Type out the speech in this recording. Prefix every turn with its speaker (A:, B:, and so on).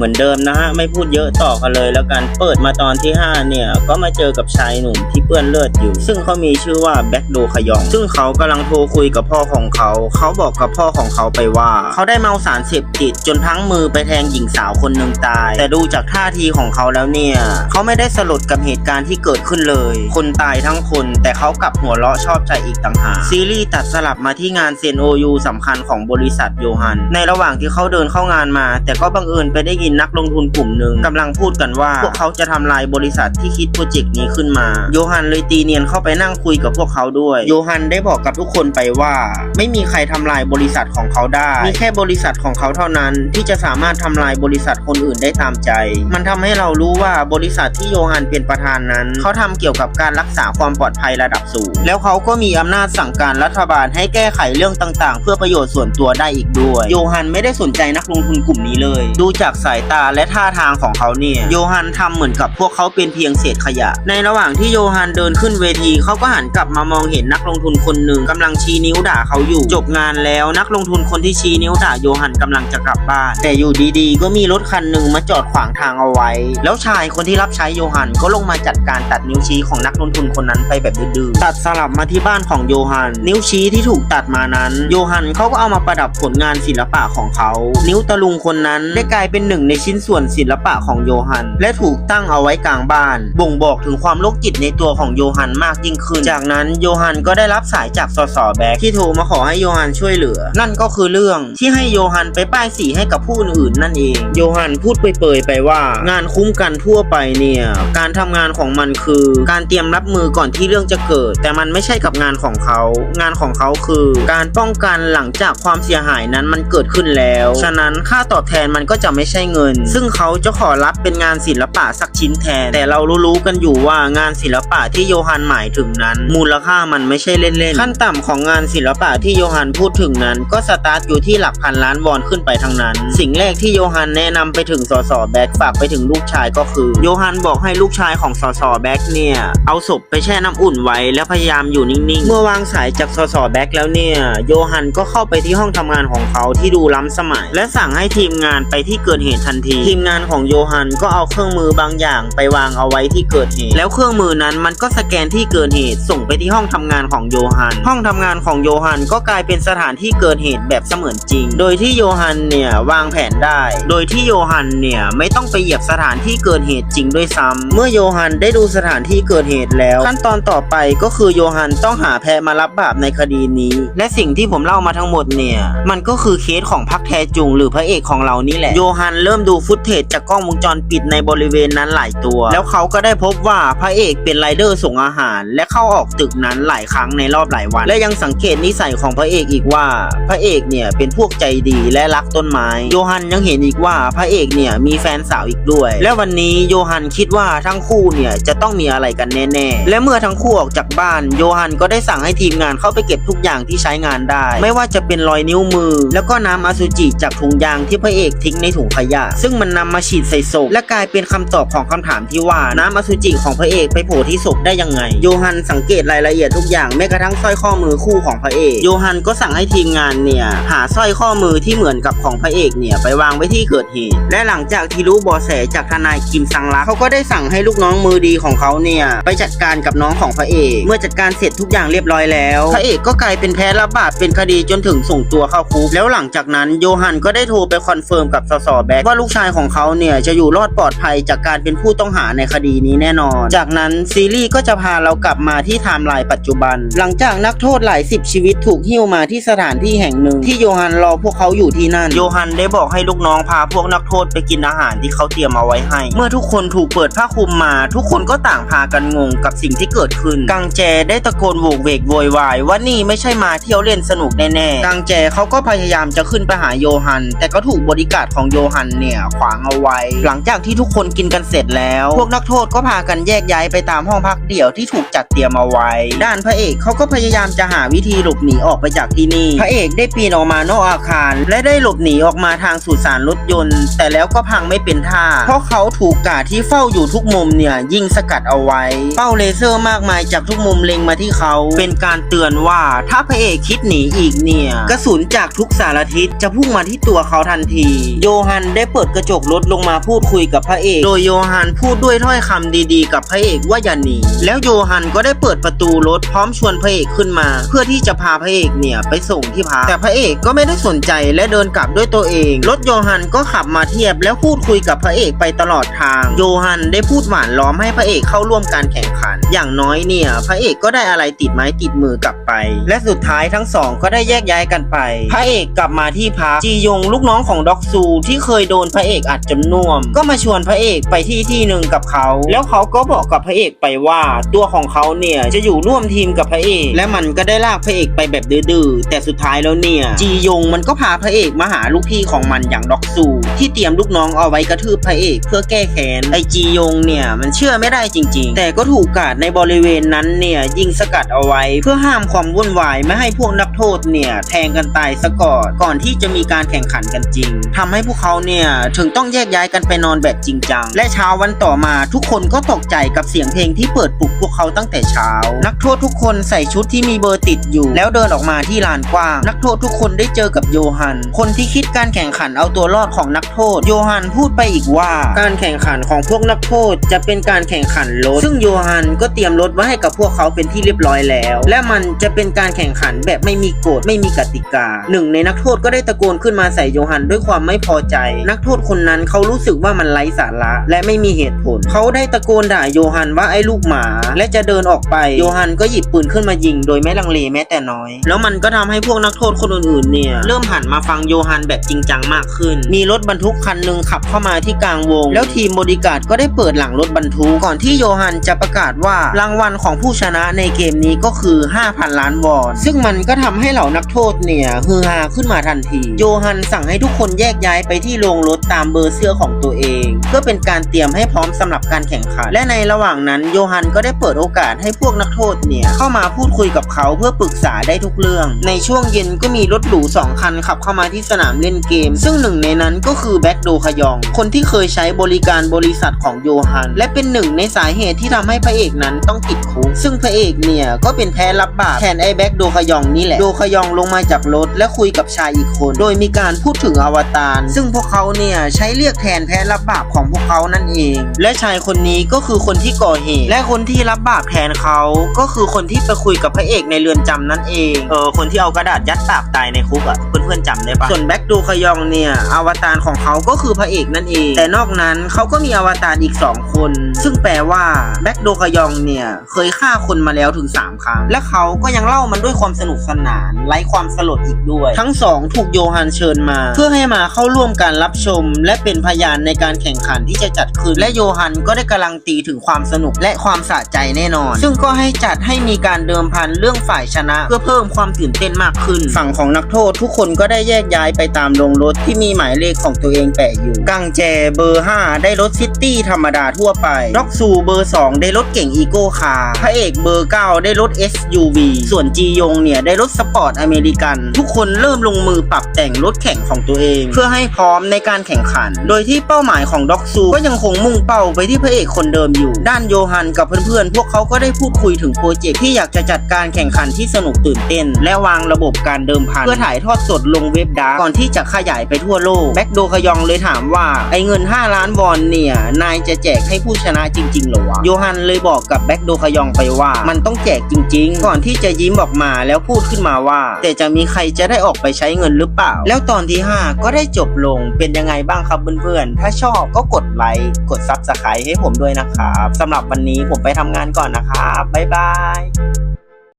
A: เหมือนเดิมนะฮะไม่พูดเยอะต่อกันเลยแล้วกันเปิดมาตอนที่ 5 เนี่ย ก็มาเจอกับชายหนุ่มที่เปื้อนเลือดอยู่ ซึ่งเขามีชื่อว่าแบ็กโดขยอง ซึ่งเขากำลังโทรคุยกับพ่อของเขา เขาบอกกับพ่อของเขาไปว่า เขาได้เมาสารเสพติดจนพลั้งมือไปแทงหญิงสาวคนหนึ่งตาย แต่ดูจากท่าทีของเขาแล้วเนี่ย เขาไม่ได้สลดกับเหตุการณ์ที่เกิดขึ้นเลย คนตายทั้งคน แต่เขากลับหัวเราะชอบใจอีกต่างหากซีรีส์ตัดสลับมาที่งานเซนโอยูสำคัญของบริษัทโยฮัน ในระหว่างที่เขาเดินเข้างานมา แต่ก็บังเอิญไปได้ยินนักลงทุนกลุ่มหนึ่งกำลังพูดกันว่า พวกเขาจะทำลายบริษัทที่คิดโปรเจกต์นี้ขึ้นมา โยฮันเลยตีเนียนเข้าไปนั่งคุยกับพวกเขาด้วย โยฮันได้บอกกับทุกคนไปว่า ไม่มีใครทำลายบริษัทของเขาได้ มีแค่บริษัทของเขาเท่านั้น ที่จะสามารถทำลายบริษัทคนอื่นได้ตามใจ มันทำให้เรารู้ว่าบริษัทที่โยฮันเป็นประธานนั้น เขาทำเกี่ยวกับการรักษาความปลอดภัยระดับสูง แล้วเขาก็มีอำนาจสั่งการรัฐบาลให้แก้ไขเรื่องต่าง ๆ เพื่อประโยชน์ส่วนตัวได้อีกด้วย โยฮันไม่ได้สนใจนักลงทุนกลุ่มนี้เลย ดูจากสายตาและท่าทางของเขาเนี่ย โยฮันทำเหมือนกับพวกเขาเป็นเพียงเศษขยะ ในระหว่างที่โยฮันเดินขึ้นเวทีเขาก็หันกลับมามองเห็นนักลงทุนคนหนึ่งกำลังชี้นิ้วด่าเขาอยู่ จบงานแล้วนักลงทุนคนที่ชี้นิ้วด่าโยฮันกำลังจะกลับบ้าน แต่อยู่ดีๆ ก็มีรถคันหนึ่งมาจอดขวางทางเอาไว้ แล้วชายคนที่รับใช้โยฮันก็ลงมาจัดการตัดนิ้วชี้ของนักลงทุนคนนั้นไปแบบดื้อๆตัดสลับมาที่บ้านของโยฮัน นิ้วชี้ที่ถูกตัดมานั้น โยฮันเขาก็เอามาประดับผลงานศิลปะของเขา นิ้วตะลุงคนนั้นได้กลายเป็นหนึ่งในชิ้นส่วนศิลปะของโยฮัน และถูกตั้งเอาไว้กลางบ้าน บ่งบอกถึงความโรคจิตในตัวของโยฮันมากยิ่งขึ้น จากนั้นโยฮันก็ได้รับสายจากสสแบ็กที่โทรมาขอให้โยฮันช่วยเหลือ นั่นก็คือเรื่องที่ให้โยฮันไปป้ายสีให้กับผู้อื่นนั่นเอง โยฮันพูดเปยๆไปว่า งานคุ้มกันทั่วไปเนี่ย การทำงานของมันคือ การเตรียมรับมือก่อนที่เรื่องจะเกิด แต่มันไม่ใช่กับงานของเขา งานของเขาคือ การป้องกันหลังจากความเสียหายนั้นมันเกิดขึ้นแล้ว ฉะนั้นค่าตอบแทนมันก็จะไม่ใช่เงิน ซึ่งเขาจะขอรับเป็นงานศิลปะสักชิ้นแทน แต่เรารู้ๆกันอยู่ว่างานศิลปะที่โยฮันหมายถึงนั้น มูลค่ามันไม่ใช่เล่นๆขั้นต่ำของงานศิลปะที่โยฮันพูดถึงนั้น ก็สตาร์ทอยู่ที่หลักพันล้านวอนขึ้นไปทั้งนั้น สิ่งแรกที่โยฮันแนะนำไปถึงสสแบ็กฝากไปถึงลูกชายก็คือ โยฮันบอกให้ลูกชายของสสแบ็กเนี่ย เอาศพไปแช่น้ำอุ่นไว้แล้วพยายามอยู่นิ่งๆ เมื่อวางสายจากสสแบ็กแล้วเนี่ย โยฮันก็เข้าไปที่ห้องทำงานของเขาที่ดูล้ำสมัย และสั่งให้ทีมงานไปที่เกิดเหตุทันที ทีมงานของโยฮันก็เอาเครื่องมือบางอย่างไปวางเอาไว้ที่เกิดเหตุ แล้วเครื่องมือนั้นมันก็สแกนที่เกิดเหตุ ส่งไปที่ห้องทำงานของโยฮัน ห้องทำงานของโยฮันก็กลายเป็นสถานที่เกิดเหตุแบบเสมือนจริง โดยที่โยฮันเนี่ยวางแผนได้ โดยที่โยฮันเนี่ยไม่ต้องไปเหยียบสถานที่เกิดเหตุจริงด้วยซ้ำเมื่อโยฮันได้ดูสถานที่เกิดเหตุแล้ว ขั้นตอนต่อไปก็คือโยฮันต้องหาแพะมารับบาปในคดีนี้ และสิ่งที่ผมเล่ามาทั้งหมดเนี่ยมันก็คือเคสของพักแทจุงหรือพระเอกของเรานี่แหละโยฮันเริ่มดูฟุตเทจจากกล้องวงจรปิดในบริเวณนั้นหลายตัว แล้วเขาก็ได้พบว่าพระเอกเป็นไรเดอร์ส่งอาหาร และเข้าออกตึกนั้นหลายครั้งในรอบหลายวัน และยังสังเกตนิสัยของพระเอกอีกว่า พระเอกเนี่ยเป็นพวกใจดีและรักต้นไม้ โยฮันยังเห็นอีกว่าพระเอกเนี่ยมีแฟนสาวอีกด้วย และวันนี้โยฮันคิดว่าทั้งคู่เนี่ยจะต้องมีอะไรกันแน่ๆ และเมื่อทั้งคู่ออกจากบ้าน โยฮันก็ได้สั่งให้ทีมงานเข้าไปเก็บทุกอย่างที่ใช้งานได้ ไม่ว่าจะเป็นรอยนิ้วมือ แล้วก็น้ำอสุจิจากถุงยางที่พระเอกทิ้งในถุงขยะซึ่งมันนำมาฉีดใส่ศพและกลายเป็นคำตอบของคำถามที่ว่าน้ำอสุจิของพระเอกไปโผล่ที่ศพได้ยังไง โยฮันสังเกตรายละเอียดทุกอย่างแม้กระทั่งสร้อยข้อมือคู่ของพระเอก โยฮันก็สั่งให้ทีมงานเนี่ยหาสร้อยข้อมือที่เหมือนกับของพระเอกเนี่ยไปวางไว้ที่เกิดเหตุ และหลังจากที่รู้บาะแสจากทนายคิมซังรักเขาก็ได้สั่งให้ลูกน้องมือดีของเขาเนี่ยไปจัดการกับน้องของพระเอก เมื่อจัดการเสร็จทุกอย่างเรียบร้อยแล้ว พระเอกก็กลายเป็นแพ้รับบาปเป็นคดีจนถึงส่งตัวเข้าคุกแล้วหลังจากนั้นโยฮันก็ได้โทรไปคอนเฟิร์มกับสสแบ็กว่าลูกชายของเขาเนี่ยจะอยู่รอดปลอดภัยจากการเป็นผู้ต้องหาในคดีนี้แน่นอน จากนั้นซีรีส์ก็จะพาเรากลับมาที่ไทม์ไลน์ปัจจุบัน หลังจากนักโทษหลายสิบชีวิตถูกหิ้วมาที่สถานที่แห่งหนึ่ง ที่โยฮันรอพวกเขาอยู่ที่นั่น โยฮันได้บอกให้ลูกน้องพาพวกนักโทษไปกินอาหารที่เขาเตรียมเอาไว้ให้ เมื่อทุกคนถูกเปิดผ้าคลุมมา ทุกคนก็ต่างพากันงงกับสิ่งที่เกิดขึ้น กังแจได้ตะโกนโวกเวกโวยวายว่านี่ไม่ใช่มาเที่ยวเล่นสนุกแน่ๆ กังแจเขาก็พยายามจะขึ้นไปหาโยฮัน แต่ก็ถูกบริการของโยฮันเนี่ยขวางเอาไว้ หลังจากที่ทุกคนกินกันเสร็จแล้ว พวกนักโทษก็พากันแยกย้ายไปตามห้องพักเดี่ยวที่ถูกจัดเตรียมเอาไว้ ด้านพระเอกเขาก็พยายามจะหาวิธีหลบหนีออกไปจากที่นี่ พระเอกได้ปีนออกมานอกอาคาร และได้หลบหนีออกมาทางสุสานรถยนต์ แต่แล้วก็พังไม่เป็นท่า เพราะเขาถูกกาดที่เฝ้าอยู่ทุกมุมเนี่ยยิงสกัดเอาไว้ เป้าเลเซอร์มากมายจากทุกมุมเล็งมาที่เขาเป็นการเตือนว่าถ้าพระเอกคิดหนีอีกเนี่ยกระสุนจากทุกสารทิศจะพุ่งมาที่ตัวเขาทันที โยฮันได้เปิดกระจกรถลงมาพูดคุยกับพระเอก โดยโยฮันพูดด้วยถ้อยคำดีๆ กับพระเอกว่าอย่าหนี แล้วโยฮันก็ได้เปิดประตูรถพร้อมชวนพระเอกขึ้นมา เพื่อที่จะพาพระเอกเนี่ยไปส่งที่พัก แต่พระเอกก็ไม่ได้สนใจและเดินกลับด้วยตัวเอง รถโยฮันก็ขับมาเทียบแล้วพูดคุยกับพระเอกไปตลอดทาง โยฮันได้พูดหวานล้อมให้พระเอกเข้าร่วมการแข่งขัน อย่างน้อยเนี่ย พระเอกก็ได้อะไรติดไม้ติดมือกลับไป และสุดท้ายทั้งสองก็ได้แยกย้ายกันไป พระเอกกลับมาที่พักจียงลูกน้องของด็อกซูที่เคยโดนพระเอกอัดจนน่วม ก็มาชวนพระเอกไปที่ที่หนึ่งกับเขา แล้วเขาก็บอกกับพระเอกไปว่าตัวของเขาเนี่ยจะอยู่ร่วมทีมกับพระเอก และมันก็ได้ลากพระเอกไปแบบดื้อแต่สุดท้ายแล้วเนี่ยจียงมันก็พาพระเอกมาหาลูกพี่ของมันอย่างด็อกซูที่เตรียมลูกน้องเอาไว้กระทืบพระเอกเพื่อแก้แค้นไอจียงเนี่ยมันเชื่อไม่ได้จริง ๆ แต่ก็ถูกกาดในบริเวณนั้นเนี่ยยิงสกัดเอาไว้ เพื่อห้ามความวุ่นวายไม่ให้พวกนักโทษเนี่ยแทงกันตายซะก่อนก่อนที่จะมีการแข่งขันกันจริงทำให้พวกเขาเนี่ยถึงต้องแยกย้ายกันไปนอนแบบจริงจัง และเช้าวันต่อมาทุกคนก็ตกใจกับเสียงเพลงที่เปิดปลุกพวกเขาตั้งแต่เช้า นักโทษทุกคนใส่ชุดที่มีเบอร์ติดอยู่ แล้วเดินออกมาที่ลานกว้าง นักโทษทุกคนได้เจอกับโยฮัน คนที่คิดการแข่งขันเอาตัวรอดของนักโทษ โยฮันพูดไปอีกว่า การแข่งขันของพวกนักโทษจะเป็นการแข่งขันรถ ซึ่งโยฮันก็เตรียมรถไว้ให้กับพวกเขาเป็นที่เรียบร้อยแล้ว และมันจะเป็นการแข่งขันแบบไม่มีกฎไม่มีกติกาหนึ่งในนักโทษก็ได้ตะโกนขึ้นมาใส่โยฮันด้วยความไม่พอใจนักโทษคนนั้นเขารู้สึกว่ามันไร้สาระและไม่มีเหตุผล เขาได้ตะโกนด่าโยฮันว่าไอ้ลูกหมา และจะเดินออกไปโยฮันก็หยิบปืนขึ้นมายิง โดยไม่ลังเลแม้แต่น้อย แล้วมันก็ทำให้พวกนักโทษคนอื่นๆเนี่ยเริ่มหันมาฟังโยฮันแบบจริงจังมากขึ้น มีรถบรรทุกคันหนึ่งขับเข้ามาที่กลางวง แล้วทีมบริการดก็ได้เปิดหลังรถบรรทุกก่อนที่โยฮันจะประกาศว่ารางวัลของผู้ชนะในเกมนี้ก็คือ 5,000 ล้านวอน ซึ่งมันก็ทำให้เหล่านักโทษเนี่ยฮือฮาขึ้นมาทันที โยฮันสั่งให้ทุกคนแยกย้ายไปที่โรงรถตามเบอร์เสื้อของตัวเอง เพื่อเป็นการเตรียมให้พร้อมสำหรับการแข่งขัน และในระหว่างนั้นโยฮันก็ได้เปิดโอกาสให้พวกนักโทษเนี่ย เข้ามาพูดคุยกับเขาเพื่อปรึกษาได้ทุกเรื่อง ในช่วงเย็นก็มีรถหรูสองคันขับเข้ามาที่สนามเล่นเกม ซึ่งหนึ่งในนั้นก็คือแบ็กโดคยอง คนที่เคยใช้บริการบริษัทของโยฮัน และเป็นหนึ่งในสาเหตุที่ทำให้พระเอกนั้นต้องติดคุกซึ่งพระเอกเนี่ยก็เป็นแพ้รับบาปแทนไอ้แบ็กโดคยองนี่แหละโดคยองลงมาจากรถและคุยกับชายอีกคน โดยมีการพูดถึงอวตารซึ่งพวกเขาเนี่ยใช้เรียกแทนแพ้รับบาปของพวกเขานั่นเอง และชายคนนี้ก็คือคนที่ก่อเหตุ และคนที่รับบาปแทนเขาก็คือคนที่ไปคุยกับพระเอกในเรือนจำนั่นเองเออคนที่เอากระดาษยัดปากตายในคุกอะเพื่อนๆจำได้ปะส่วนแบ็กโดคยองเนี่ยอวตารของเขาก็คือพระเอกนั่นเอง แต่นอกนั้นเขาก็มีอวตารอีก 2 คน ซึ่งแปลว่าแบ็กโดคยองเนี่ยเคยฆ่าคนมาแล้วถึง 3 ครั้ง และเขาก็ยังเล่ามันด้วยความสนุกสนานไร้ความสลดอีกด้วย ทั้งสองถูกโยฮันเชิญมา เพื่อให้มาเข้าร่วมการรับชม และเป็นพยานในการแข่งขันที่จะจัดขึ้น และโยฮันก็ได้การันตีถึงความสนุกและความสะใจแน่นอน ซึ่งก็ให้จัดให้มีการเดิมพันเรื่องฝ่ายชนะ เพื่อเพิ่มความตื่นเต้นมากขึ้น ฝั่งของนักโทษทุกคนก็ได้แยกย้ายไปตามโรงรถที่มีหมายเลขของตัวเองแปะอยู่ กังแจเบอร์ 5 ได้รถซิตี้ธรรมดาทั่วไปด็อกซูเบอร์ 2 ได้รถเก่งอีโก้คาร์พระเอกเบอร์ 9 ได้รถ SUV ส่วนจียงเนี่ยได้รถสปอร์ตอเมริกัน ทุกคนเริ่มลงมือปรับแต่งรถแข่งของตัวเอง เพื่อให้พร้อมในการแข่งขัน โดยที่เป้าหมายของด็อกซูก็ยังคงมุ่งเป้าไปที่พระเอกคนเดิมอยู่ ด้านโยฮันกับเพื่อนๆ พวกเขาก็ได้พูดคุยถึงโปรเจกต์ที่อยากจะจัดการแข่งขันที่สนุกตื่นเต้น และวางระบบการเดิมพันเพื่อถ่ายทอดสดลงเว็บดาร์ก่อนที่จะขยายไปทั่วโลกแบ็กโดคยองเลยถามว่าไอ้เงิน 5 ล้านวอนเนี่ยนายจะแจกให้ผู้ชนะจริงๆหรอวะโยฮันเลยบอกกับแบ็กโดคยองไปว่า มันต้องแจกจริง ๆ ก่อนที่จะยิ้มออกมาแล้วพูดขึ้นมาว่า แต่จะมีใครจะได้ออกไปใช้เงินหรือเปล่า แล้วตอนที่ 5 ก็ได้จบลงเป็นยังไงบ้างครับเพื่อนๆ ถ้าชอบก็กดไลค์กดซับสไครต์ให้ผมด้วยนะครับสำหรับวันนี้ผมไปทำงานก่อนนะครับบ๊ายบาย